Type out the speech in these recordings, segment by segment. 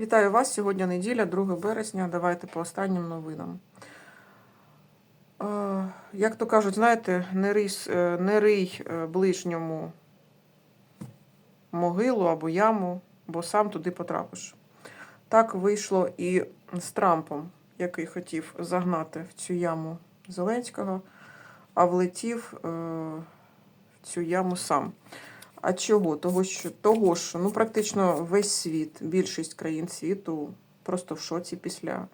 Вітаю вас. Сьогодні неділя, 2 березня. Давайте по останнім новинам. Е, Як то кажуть, знаєте, не рий, е, не рий е, ближньому могилу або яму, бо сам туди потрапиш. Так вийшло і з Трампом, який хотів загнати в цю яму Зеленського, а влетів в цю яму сам. А чого? Того, що, того, що ну, практично весь світ, більшість країн світу просто в шоці після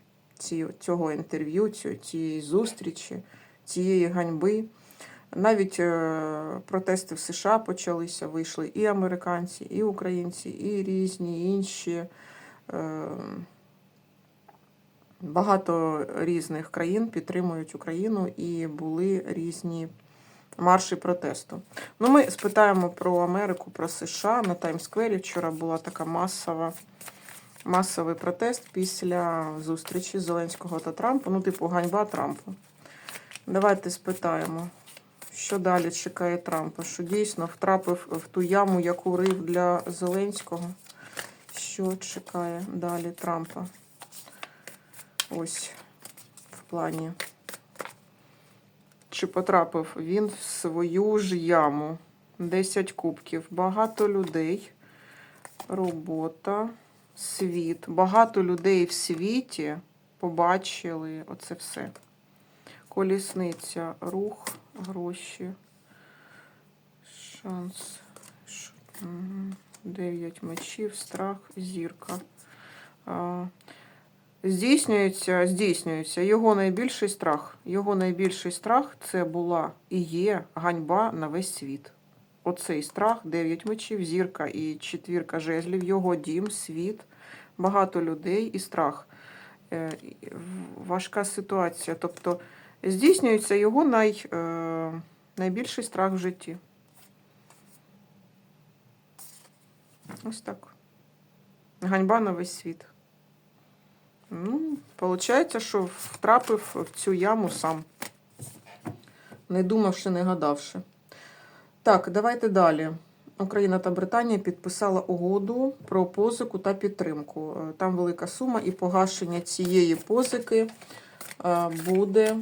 цього інтерв'ю, цієї зустрічі, цієї ганьби. Навіть е, протести в США почалися, вийшли і американці, і українці, і різні інші. Е, багато різних країн підтримують Україну і були різні марші протесту. Ну, ми спитаємо про Америку, про США. На Таймсквері вчора була така масова, масовий протест після зустрічі Зеленського та Трампа. Ну, типу, ганьба Трампу. Давайте спитаємо, що далі чекає Трампа? Що дійсно втрапив в ту яму, яку рив для Зеленського? Що чекає далі Трампа? Ось в плані. Чи потрапив він в свою ж яму? 10 кубків. Багато людей. Робота, світ. Багато людей в світі побачили оце все. Колісниця, рух, гроші. Шанс. Ш- мгм. Дев'ять мечів, страх, зірка. Здійснюється, здійснюється його найбільший страх. Його найбільший страх це була і є ганьба на весь світ. Оцей страх, дев'ять мечів, зірка і четвірка жезлів, його дім, світ, багато людей і страх. Е, Важка ситуація. Тобто здійснюється його най, е, найбільший страх в житті. Ось так. Ганьба на весь світ. Ну, виходить, що втрапив в цю яму сам. Не думавши, не гадавши. Так, давайте далі. Україна та Британія підписала угоду про позику та підтримку. Е, Там велика сума, і погашення цієї позики е, буде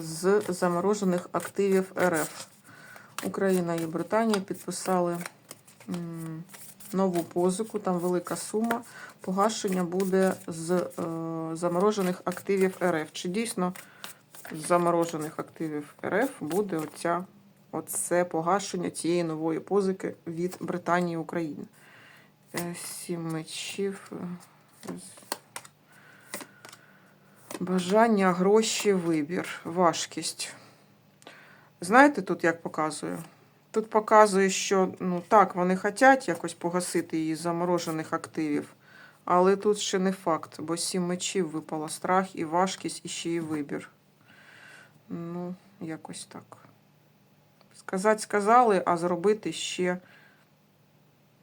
з заморожених активів РФ. Україна і Британія підписали нову позику, там велика сума. Погашення буде з е, заморожених активів РФ. Чи дійсно з заморожених активів РФ буде оця, оце погашення цієї нової позики від Британії України? Е, Сім мечів. е, Бажання, гроші, вибір, важкість. Знаєте, тут як показує? Тут показує, що ну так, вони хочуть якось погасити її заморожених активів, але тут ще не факт, бо сім мечів випало страх і важкість, і ще й вибір. Ну, якось так. Сказати сказали, а зробити ще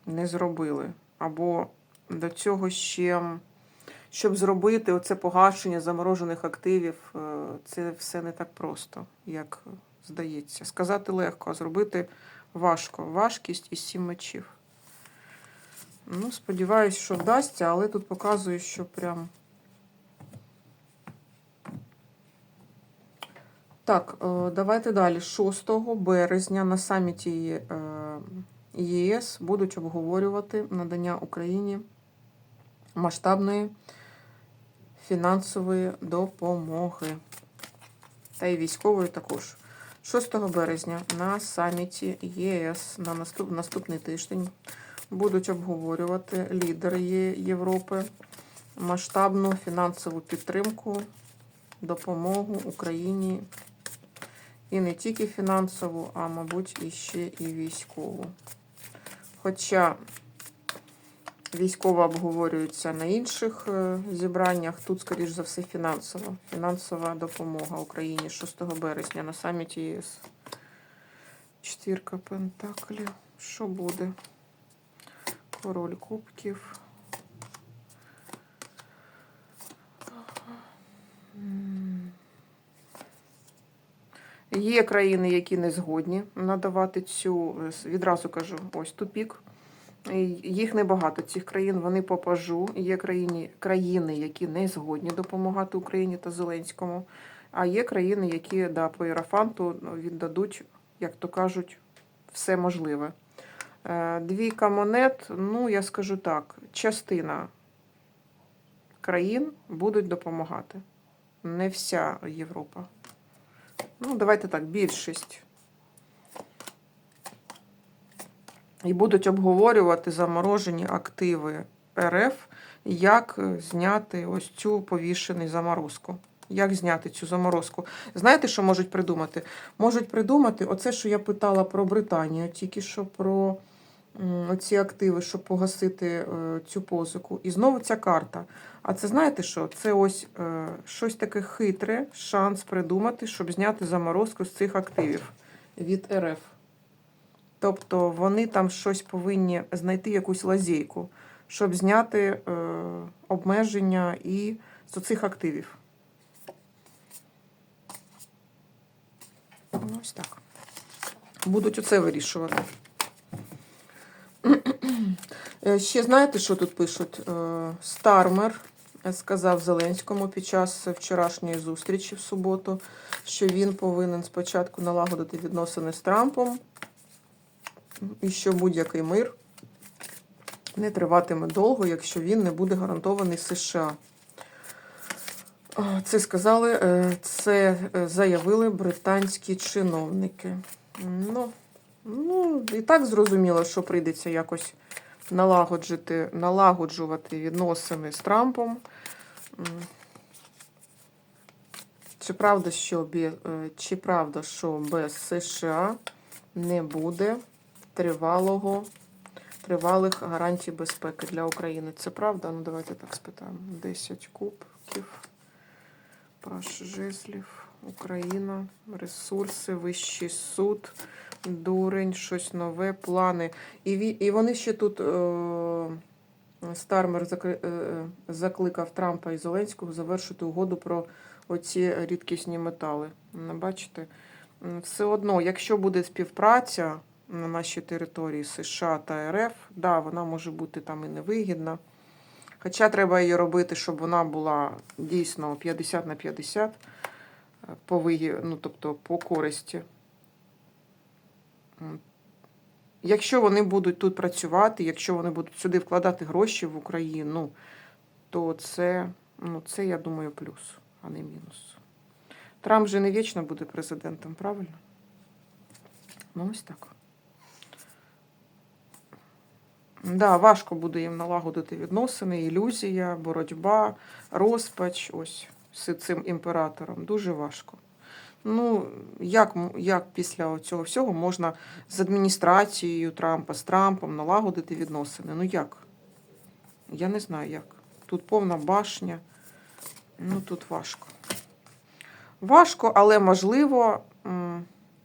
не зробили. Або до цього ще, щоб зробити оце погашення заморожених активів, е, це все не так просто, як здається. Сказати легко, а зробити важко. Важкість і сім мечів. Ну, сподіваюсь, що вдасться, але тут показує, що прям. Так, е, давайте далі. 6 березня на саміті е, ЄС будуть обговорювати надання Україні масштабної фінансової допомоги. Та й військової також. 6 березня на саміті ЄС на наступ, наступний тиждень будуть обговорювати лідери Європи масштабну фінансову підтримку, допомогу Україні. І не тільки фінансову, а, мабуть, і ще і військову. Хоча військова обговорюється на інших е, зібраннях, тут, скоріш за все, фінансова. Фінансова допомога Україні 6 березня на саміті ЄС. Четвірка пентаклів. Що буде? Король кубків. Є країни, які не згодні надавати цю, е, відразу кажу, ось тупік. Їх небагато цих країн, вони по пажу. Є країни, країни, які не згодні допомагати Україні та Зеленському. А є країни, які да, по Єрофанту віддадуть, як то кажуть, все можливе. Е, Двійка монет, ну я скажу так, частина країн будуть допомагати. Не вся Європа. Ну, давайте так, більшість. І будуть обговорювати заморожені активи РФ, як е, зняти ось цю повішений заморозку. Як зняти цю заморозку? Знаєте, що можуть придумати? Можуть придумати оце, що я питала про Британію, тільки що про м, оці активи, щоб погасити е, цю позику. І знову ця карта. А це знаєте що? Це ось е, щось таке хитре, шанс придумати, щоб зняти заморозку з цих активів від РФ. Тобто вони там щось повинні знайти якусь лазейку, щоб зняти е, обмеження і з цих активів. Ну, Ось так. Будуть оце вирішувати. Е, Ще знаєте, що тут пишуть? Е, Стармер сказав Зеленському під час вчорашньої зустрічі в суботу, що він повинен спочатку налагодити відносини з Трампом, і що будь-який мир не триватиме довго, якщо він не буде гарантований США. Це сказали, е, це е, заявили британські чиновники. Ну, ну, і так зрозуміло, що прийдеться якось налагоджити, налагоджувати відносини з Трампом. Чи правда, що, е, чи правда, що без США не буде тривалого, тривалих гарантій безпеки для України? Це правда? Ну, давайте так спитаємо. 10 кубків. Паш Україна, ресурси, вищий суд, дурень, щось нове, плани. І, ві- і вони ще тут. Е- Стармер е, е, закликав Трампа і Зеленського завершити угоду про оці рідкісні метали. Бачите, все одно, якщо буде співпраця на нашій території США та РФ, да, вона може бути там і невигідна. Хоча треба її робити, щоб вона була дійсно 50 на 50 е, по вигі... ну, тобто по користі. Якщо вони будуть тут працювати, якщо вони будуть сюди вкладати гроші в Україну, то це, ну, це я думаю, плюс, а не мінус. Трамп же не вічно буде президентом, правильно? Ну, ось так. Да, важко буде їм налагодити відносини, ілюзія, боротьба, розпач ось з цим імператором. Дуже важко. Ну, як, як після цього всього можна з адміністрацією Трампа, з Трампом налагодити відносини? Ну як? Я не знаю як. Тут повна башня. Ну, тут важко. Важко, але можливо.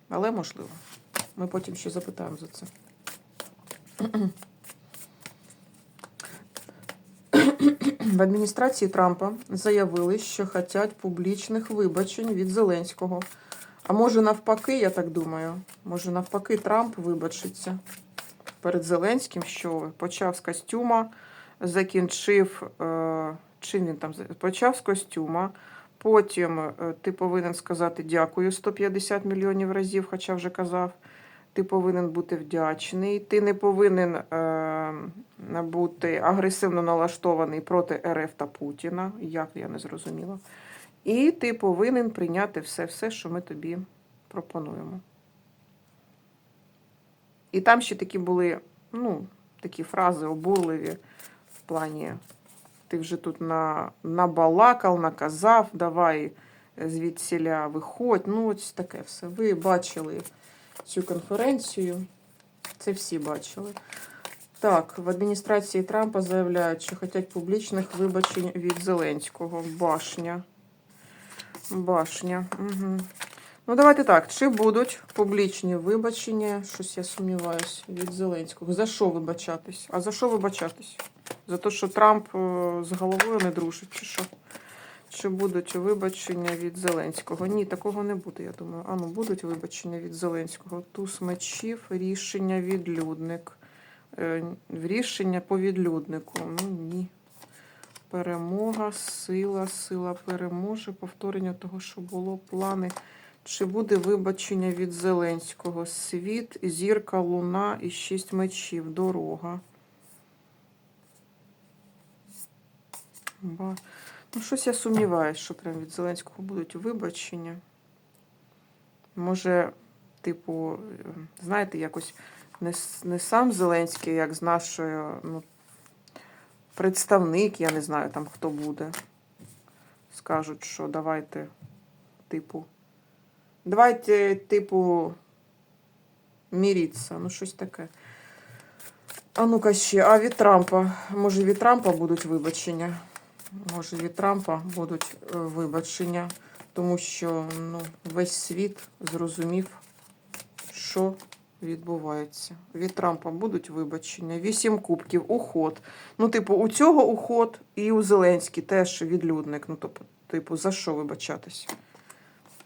Але можливо. Ми потім ще запитаємо за це. В адміністрації Трампа заявили, що хочуть публічних вибачень від Зеленського. А може навпаки, я так думаю, може навпаки Трамп вибачиться перед Зеленським, що почав з костюма, закінчив, е, чим він там почав з костюма. Потім е, ти повинен сказати дякую 150 мільйонів разів, хоча вже казав. Ти повинен бути вдячний. Ти не повинен е, бути агресивно налаштований проти РФ та Путіна. Як я не зрозуміла. І ти повинен прийняти все, все, що ми тобі пропонуємо. І там ще такі були, ну, такі фрази обурливі в плані. Ти вже тут на, набалакав, наказав, давай звідсіля виходь. Ну, ось таке все. Ви бачили цю конференцію. Це всі бачили. Так, в адміністрації Трампа заявляють, що хочуть публічних вибачень від Зеленського. Башня. Башня. Угу. Ну, давайте так. Чи будуть публічні вибачення? Щось я сумніваюся від Зеленського. За що вибачатись? А за що вибачатись? За те, що Трамп е, з головою не дружить, чи що? Чи будуть вибачення від Зеленського? Ні, такого не буде, я думаю. А ну, будуть вибачення від Зеленського. Туз мечів, рішення відлюдник. е, рішення по відлюднику. Ну ні. Перемога, сила, сила переможе, повторення того, що було, плани. Чи буде вибачення від Зеленського? Світ, зірка, луна і шість мечів. Дорога. Ба. Ну, щось я сумніваюся, що прям від Зеленського будуть вибачення. Може, типу, е, знаєте, якось не, не сам Зеленський, як з нашою, ну, представник, я не знаю там хто буде. Скажуть, що давайте, типу, давайте, типу, міріться, ну щось таке. А ну-ка ще, а від Трампа. Може від Трампа будуть вибачення? Може від Трампа будуть е, вибачення, тому що ну, весь світ зрозумів, що відбувається. Від Трампа будуть вибачення. Вісім кубків, уход. Ну, типу, у цього уход і у Зеленський теж відлюдник. Ну, тобто, типу, за що вибачатись?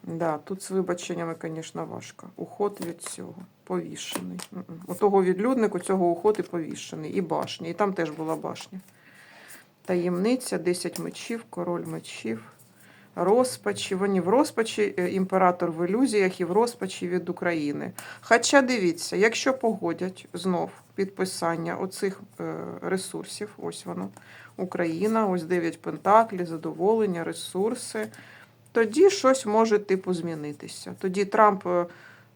Да, тут з вибаченнями, звісно, важко. Уход від цього. Повішений. У того відлюдник, у цього уход і повішений. І башня. І там теж була башня. Таємниця, 10 мечів, король мечів. Розпачі. Вони в розпачі, е, імператор в ілюзіях і в розпачі від України. Хоча дивіться, якщо погодять знов підписання оцих е, ресурсів, ось воно, Україна, ось 9 пентаклів, задоволення, ресурси, тоді щось може типу змінитися. Тоді Трамп е,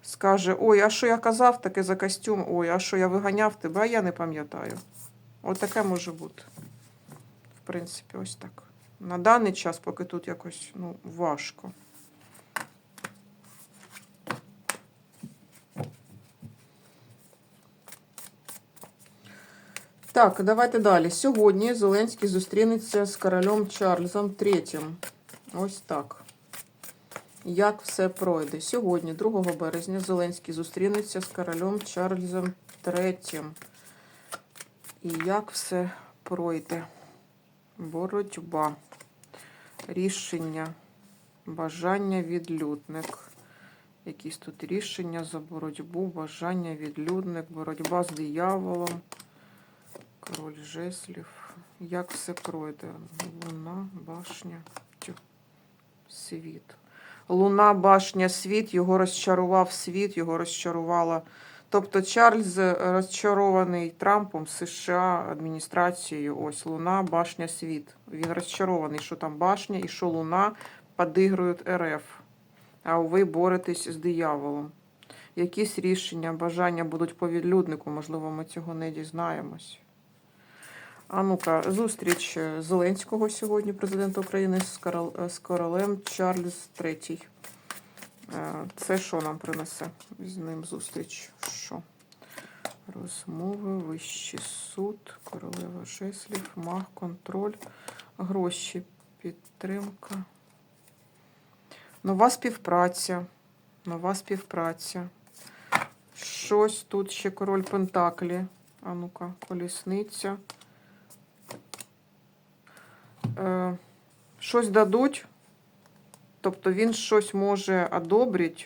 скаже: Ой, а що я казав таке за костюм? Ой, а що я виганяв тебе, а я не пам'ятаю. От може бути. В принципі, ось так. На даний час, поки тут якось ну, важко. Так, давайте далі. Сьогодні Зеленський зустрінеться з королем Чарльзом III. Ось так. Як все пройде? Сьогодні, 2 березня, Зеленський зустрінеться з королем Чарльзом III. І як все пройде? Боротьба. Рішення. Бажання відлюдник. Якісь тут рішення за боротьбу, бажання відлюдник, боротьба з дияволом. Король жеслів. Як все пройде? Луна, башня, тю, світ. Луна, башня, світ, його розчарував світ, його розчарувала. Тобто Чарльз е, розчарований Трампом, США, адміністрацією. Ось Луна, башня, світ. Він розчарований, що там башня і що Луна підігрують РФ. А ви боретесь з дияволом. Якісь рішення, бажання будуть по відлюднику, можливо, ми цього не дізнаємось. А ну-ка, зустріч е, Зеленського сьогодні, президента України з, е, королем Чарльз III. Е, Це що нам принесе з ним зустріч? Що? Розмови, вищий суд, королева жеслів, маг, контроль, гроші, підтримка. Нова співпраця. Нова співпраця. Щось тут ще король Пентаклі. А ну-ка, колісниця. Е, щось дадуть. Тобто він щось може одобрити,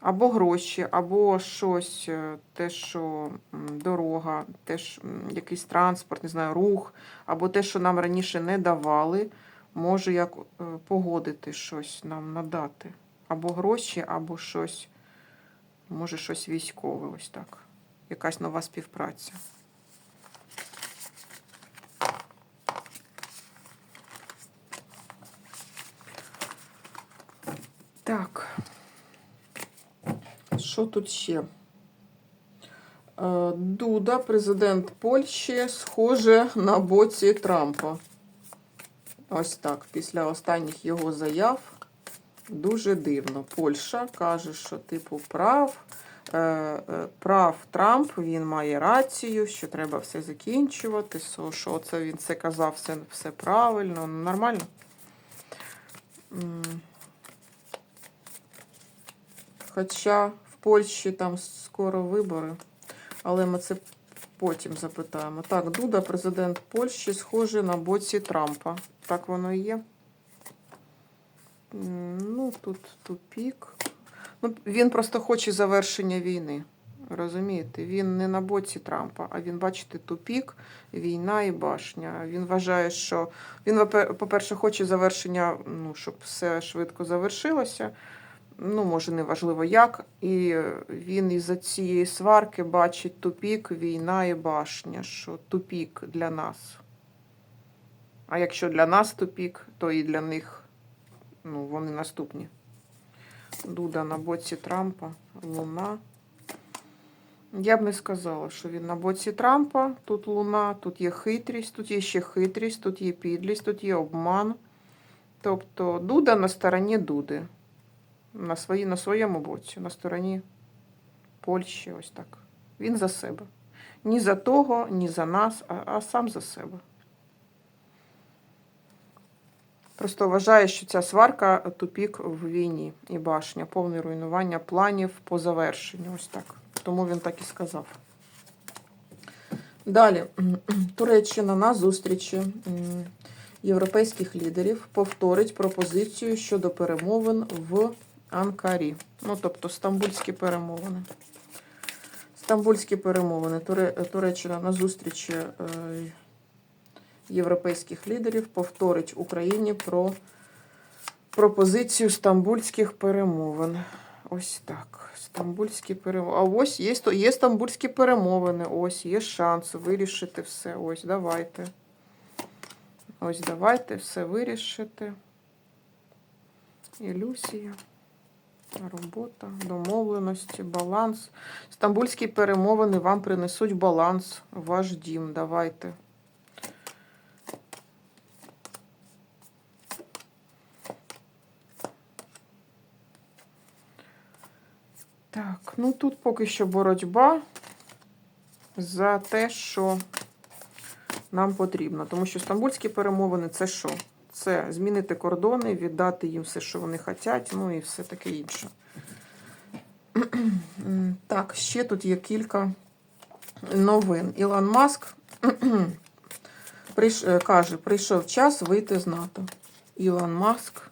або гроші, або щось, е, те, що дорога, теж якийсь транспорт, не знаю, рух, або те, що нам раніше не давали, може як е, погодити щось нам надати. Або гроші, або щось, може щось військове, ось так. Якась нова співпраця. Так. Що тут ще? Е, Дуда, президент Польщі, схоже на боці Трампа. Ось так. Після останніх його заяв дуже дивно. Польща каже, що типу прав. е, е, Прав Трамп, він має рацію, що треба все закінчувати. що- це він це казав, все, все правильно. Ну, Нормально? Хоча в Польщі там скоро вибори, але ми це потім запитаємо. Так, Дуда, президент Польщі, схожий на боці Трампа. Так воно і є. Ну, тут тупік. Ну, він просто хоче завершення війни. Розумієте, він не на боці Трампа, а він, бачите, тупік, війна і башня. Він вважає, що він, по-перше, хоче завершення, ну, щоб все швидко завершилося. Ну, може, не важливо як. І він із-за цієї сварки бачить тупік, війна і башня, що тупік для нас. А якщо для нас тупік, то і для них ну, вони наступні. Дуда на боці Трампа, Луна. Я б не сказала, що він на боці Трампа. Тут Луна, тут є хитрість, тут є ще хитрість, тут є підлість, тут є обман. Тобто Дуда на стороні Дуди. На, свої, на своєму боці, на стороні Польщі, ось так. Він за себе. Ні за того, ні за нас, а, а сам за себе. Просто вважає, що ця сварка тупік в війні і башня, повне руйнування планів по завершенню. Ось так. Тому він так і сказав. Далі, Туреччина на зустрічі європейських лідерів повторить пропозицію щодо перемовин в Анкарі. Ну, тобто стамбульські перемовини. Стамбульські перемовини. Туреччина на зустрічі е, європейських лідерів повторить Україні про пропозицію стамбульських перемовин. Ось так. Стамбульські перемовини. А ось є, є стамбульські перемовини. Ось є шанс вирішити все. Ось давайте. Ось давайте все вирішити. Ілюзія. Робота, домовленості, баланс. Стамбульські перемовини вам принесуть баланс ваш дім. Давайте. Так, ну тут поки що боротьба за те, що нам потрібно. Тому що стамбульські перемовини це що? Це змінити кордони, віддати їм все, що вони хочуть, ну і все таке інше. Так, ще тут є кілька новин. Ілон Маск е, каже, прийшов час вийти з НАТО. Ілон Маск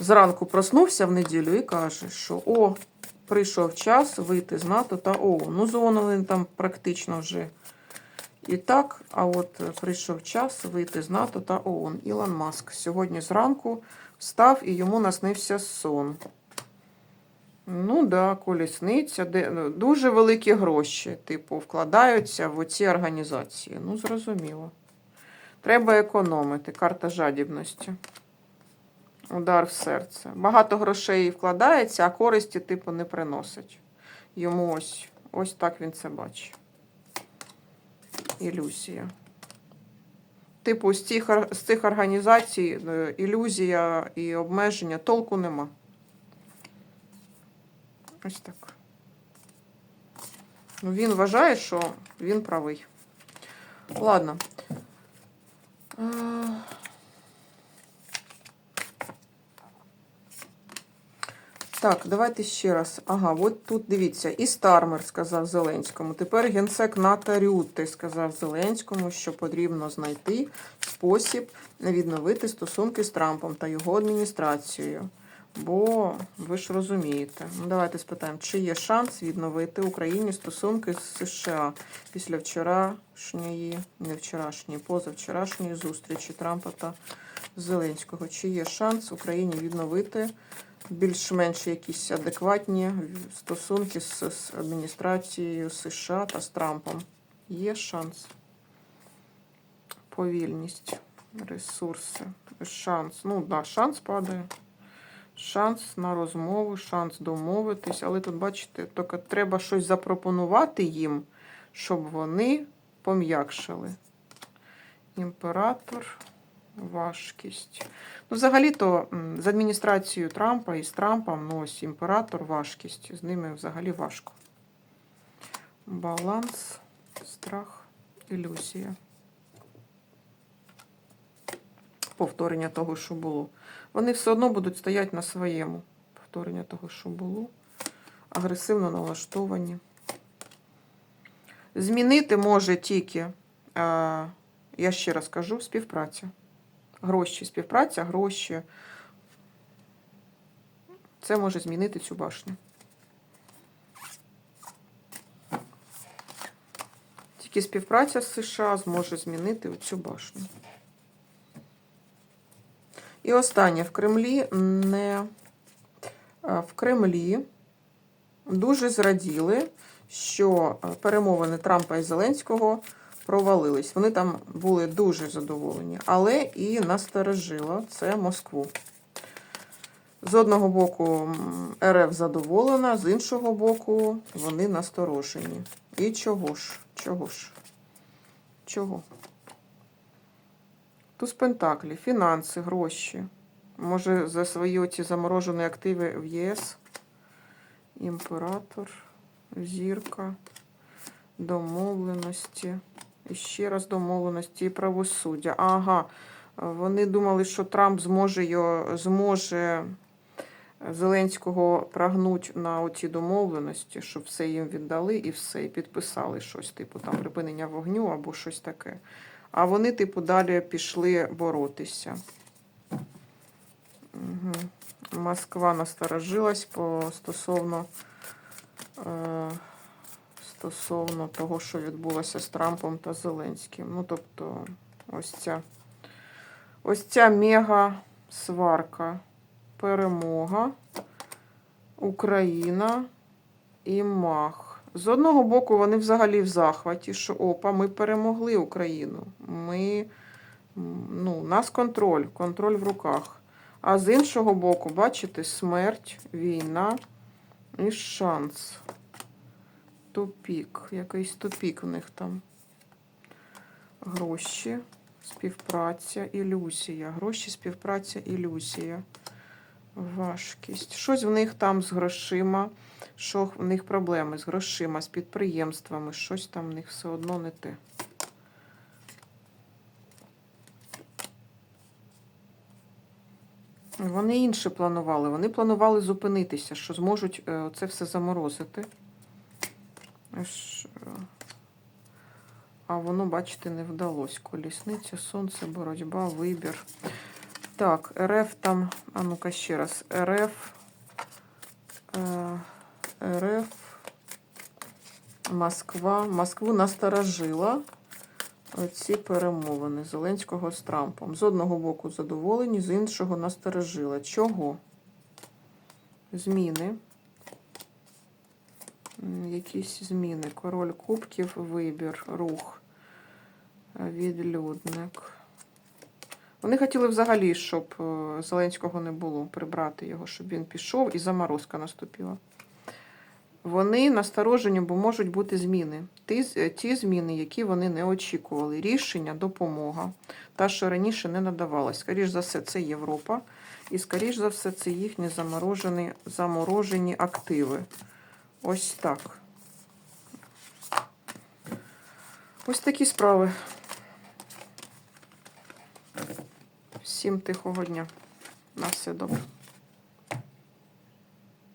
зранку проснувся в неділю і каже, що о, прийшов час вийти з НАТО та ООН. Ну, з ООН вони там практично вже і так, а от е, прийшов час вийти з НАТО та ООН. Ілон Маск сьогодні зранку встав і йому наснився сон. Ну да, колісниця, де ну, дуже великі гроші, типу, вкладаються в оці організації. Ну, зрозуміло. Треба економити. Карта жадібності. Удар в серце. Багато грошей вкладається, а користі, типу, не приносить. Йому ось, ось так він це бачить. Ілюзія. Типу, з цих, з цих організацій е, ілюзія і обмеження толку нема. Ось так. Ну, він вважає, що він правий. Ладно. Так, давайте ще раз. Ага, от тут дивіться, і Стармер сказав Зеленському. Тепер генсек НАТО Рютте сказав Зеленському, що потрібно знайти спосіб відновити стосунки з Трампом та його адміністрацією. Бо ви ж розумієте. Ну, давайте спитаємо, чи є шанс відновити Україні стосунки з США після вчорашньої, не вчорашньої, позавчорашньої зустрічі Трампа та Зеленського. Чи є шанс Україні відновити більш-менш якісь адекватні стосунки з, з адміністрацією США та з Трампом? Є шанс. Повільність, ресурси, шанс. Ну, да, шанс падає. Шанс на розмову, шанс домовитись, але тут, бачите, тільки треба щось запропонувати їм, щоб вони пом'якшили. Імператор, важкість. Ну, взагалі-то з адміністрацією Трампа і з Трампом, ну ось імператор, важкість. З ними взагалі важко. Баланс, страх, ілюзія. Повторення того, що було. Вони все одно будуть стояти на своєму. Повторення того, що було. Агресивно налаштовані. Змінити може тільки, я ще раз кажу, співпраця. Гроші, співпраця, гроші. Це може змінити цю башню. Тільки співпраця з США зможе змінити цю башню. І останнє в Кремлі не е, в Кремлі дуже зраділи, що е, перемовини Трампа і Зеленського провалились. Вони там були дуже задоволені, але і насторожило це Москву. З одного боку РФ задоволена, з іншого боку, вони насторожені. І чого ж? Чого ж? Чого? Туз Пентаклі, фінанси, гроші. Може, за свої оці заморожені активи в ЄС. Імператор, зірка, домовленості. Ще раз домовленості і правосуддя. Ага. Вони думали, що Трамп зможе його, зможе Зеленського прагнуть на оці домовленості, щоб все їм віддали і все, і підписали щось, типу там припинення вогню або щось таке. А вони, типу, далі пішли боротися. Угу. Москва насторожилась по стосовно, е, стосовно того, що відбулося з Трампом та Зеленським. Ну, тобто, ось ця, ось ця мега сварка перемога, Україна і Мах. З одного боку, вони взагалі в захваті, що опа, ми перемогли Україну. Ми, ну, нас контроль, контроль в руках. А з іншого боку, бачите, смерть, війна і шанс. Тупік. Якийсь тупік в них там. Гроші, співпраця, ілюзія. Гроші, співпраця, ілюзія. Важкість. Щось в них там з грошима. Що в них проблеми з грошима, з підприємствами. Щось там в них все одно не те. Вони інше планували. Вони планували зупинитися, що зможуть е, це все заморозити. Аж, е, А воно, бачите, не вдалося. Колісниця, сонце, боротьба, вибір. Так, РФ там, а ну-ка ще раз, РФ, е, РФ, Москва. Москву насторожила ці перемовини Зеленського з Трампом. З одного боку задоволені, з іншого насторожила. Чого? Зміни. Якісь зміни. Король кубків, вибір, рух, е, відлюдник. Вони хотіли взагалі, щоб е, Зеленського не було, прибрати його, щоб він пішов і заморозка наступила. Вони насторожені, бо можуть бути зміни. Ті, е, ті зміни, які вони не очікували. Рішення, допомога. Та, що раніше не надавалась. Скоріш за все, це Європа. І, скоріш за все, це їхні заморожені, заморожені активи. Ось так. Ось такі справи. Всім тихого дня. На все добре.